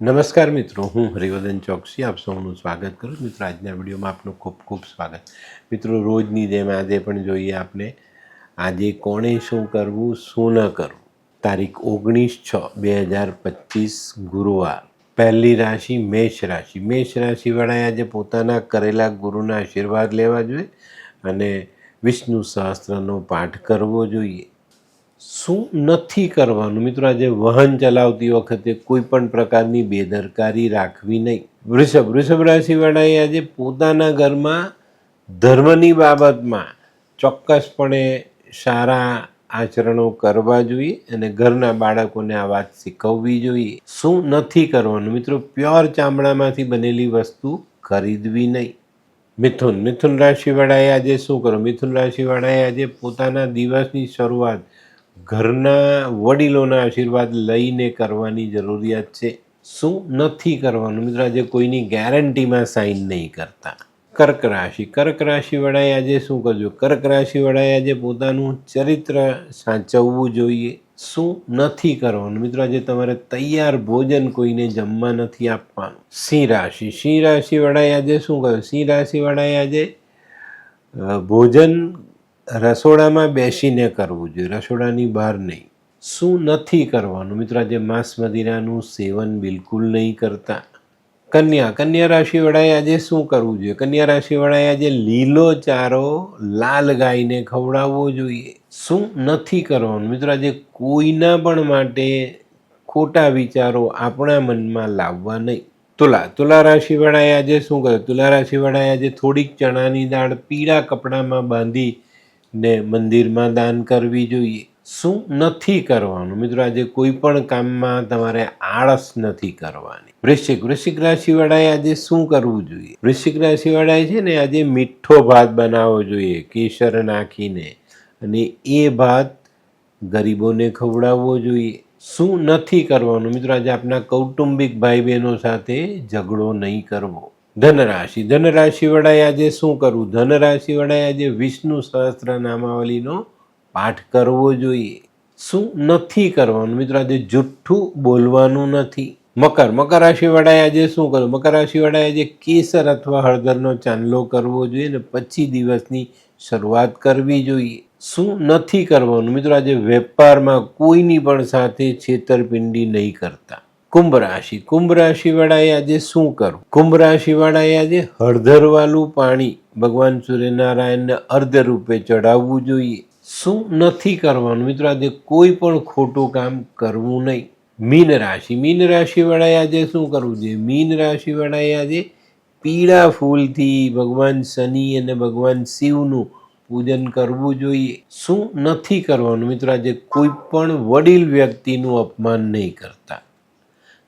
નમસ્કાર મિત્રો, હું હરિવર્ધન ચોકસી, આપ સૌનું સ્વાગત કરું મિત્રો, આજના વિડીયોમાં આપનું ખૂબ ખૂબ સ્વાગત. મિત્રો, રોજની જેમ આજે પણ જોઈએ આપણે, આજે કોણે શું કરવું, શું ન કરવું? તારીખ ઓગણીસ છ, બે હજાર પચીસ, ગુરુવાર. પહેલી રાશિ મેષ રાશિ. મેષ રાશિવાળાએ આજે પોતાના કરેલા ગુરુના આશીર્વાદ લેવા જોઈએ અને વિષ્ણુ સહસ્ત્રનો પાઠ કરવો જોઈએ. શું નથી કરવાનું? મિત્રો, આજે વાહન ચલાવતી વખતે કોઈ પણ પ્રકારની બેદરકારી રાખવી નહીં. વૃષભ વૃષભ રાશિવાળાએ આજે પોતાના ઘરમાં ધર્મની બાબતમાં ચોક્કસપણે સારા આચરણો કરવા જોઈએ અને ઘરના બાળકોને આ વાત શીખવવી જોઈએ. શું નથી કરવાનું? મિત્રો, પ્યોર ચામડામાંથી બનેલી વસ્તુ ખરીદવી નહીં. મિથુન મિથુન રાશિવાળાએ આજે શું કરો મિથુન રાશિવાળાએ આજે પોતાના દિવસની શરૂઆત ઘરના વડીલોના આશીર્વાદ લઈને કરવાની જરૂરિયાત છે. શું નથી કરવાનું? મિત્રો, આજે કોઈની ગેરંટીમાં સાઈન નહીં કરતા. કર્ક રાશિ. કર્ક રાશિવાળાએ આજે શું કરજો કર્ક રાશિવાળાએ આજે પોતાનું ચરિત્ર સાચવવું જોઈએ. શું નથી કરવાનું? મિત્રો, આજે તમારે તૈયાર ભોજન કોઈને જમવા નથી આપવાનું. સિંહ રાશિ. સિંહ રાશિવાળાએ આજે શું કર્યું? સિંહ રાશિવાળાએ આજે ભોજન રસોડામાં બેસીને કરવું જોઈએ, રસોડાની બહાર નહીં. શું નથી કરવાનું? મિત્રો, આજે માંસ મદિરાનું સેવન બિલકુલ નહીં કરતા. કન્યા કન્યા રાશિવાળાએ આજે શું કરવું જોઈએ? કન્યા રાશિવાળાએ આજે લીલો ચારો લાલ ગાયને ખવડાવવો જોઈએ. શું નથી કરવાનું? મિત્રો, આજે કોઈના પણ માટે ખોટા વિચારો આપણા મનમાં લાવવા નહીં. તુલા તુલા રાશિવાળાએ આજે શું કર્યું? તુલા રાશિવાળાએ આજે થોડીક ચણાની દાળ પીળા કપડામાં બાંધી ને મંદિરમાં દાન કરવી જોઈએ. શું નથી કરવાનું? મિત્રો, આજે કોઈ પણ કામમાં તમારે આળસ નથી કરવાની. વૃશ્ચિક વૃશ્ચિક રાશિવાળાએ આજે શું કરવું જોઈએ? વૃશ્ચિક રાશિવાળાએ છે ને આજે મીઠો ભાત બનાવવો જોઈએ, કેસર નાખીને. અને એ ભાત ગરીબોને ખવડાવવો જોઈએ. શું નથી કરવાનું? મિત્રો, આજે આપણા કૌટુંબિક ભાઈ બહેનો સાથે ઝઘડો નહીં કરવો. ધનરાશિ. ધનરાશિવાળાએ આજે શું કરવું? ધનરાશિવાળાએ આજે વિષ્ણુ સહસ્ત્ર નામાવલીનો પાઠ કરવો જોઈએ. શું નથી કરવાનું? મિત્રો, આજે જુઠ્ઠું બોલવાનું નથી. મકર. મકર રાશિવાળાએ આજે શું કરવું? મકર રાશિવાળાએ આજે કેસર અથવા હળદરનો ચાંદલો કરવો જોઈએ અને પછી દિવસની શરૂઆત કરવી જોઈએ. શું નથી કરવાનું? મિત્રો, આજે વેપારમાં કોઈની પણ સાથે છેતરપિંડી નહીં કરતા. કુંભ રાશિ કુંભ રાશિવાળાએ આજે શું કરવું? કુંભ રાશિવાળાએ આજે હળદરવાળું પાણી ભગવાન સૂર્યનારાયણને અર્ધ રૂપે ચડાવવું જોઈએ. શું નથી કરવાનું? મિત્રો, આજે કોઈ પણ ખોટું કામ કરવું નહીં. મીન રાશિ. મીન રાશિવાળાએ આજે શું કરવું જોઈએ? મીન રાશિવાળાએ આજે પીળા ફૂલથી ભગવાન શનિ અને ભગવાન શિવનું પૂજન કરવું જોઈએ. શું નથી કરવાનું? મિત્રો, આજે કોઈ પણ વડીલ વ્યક્તિનું અપમાન નહીં કરતા.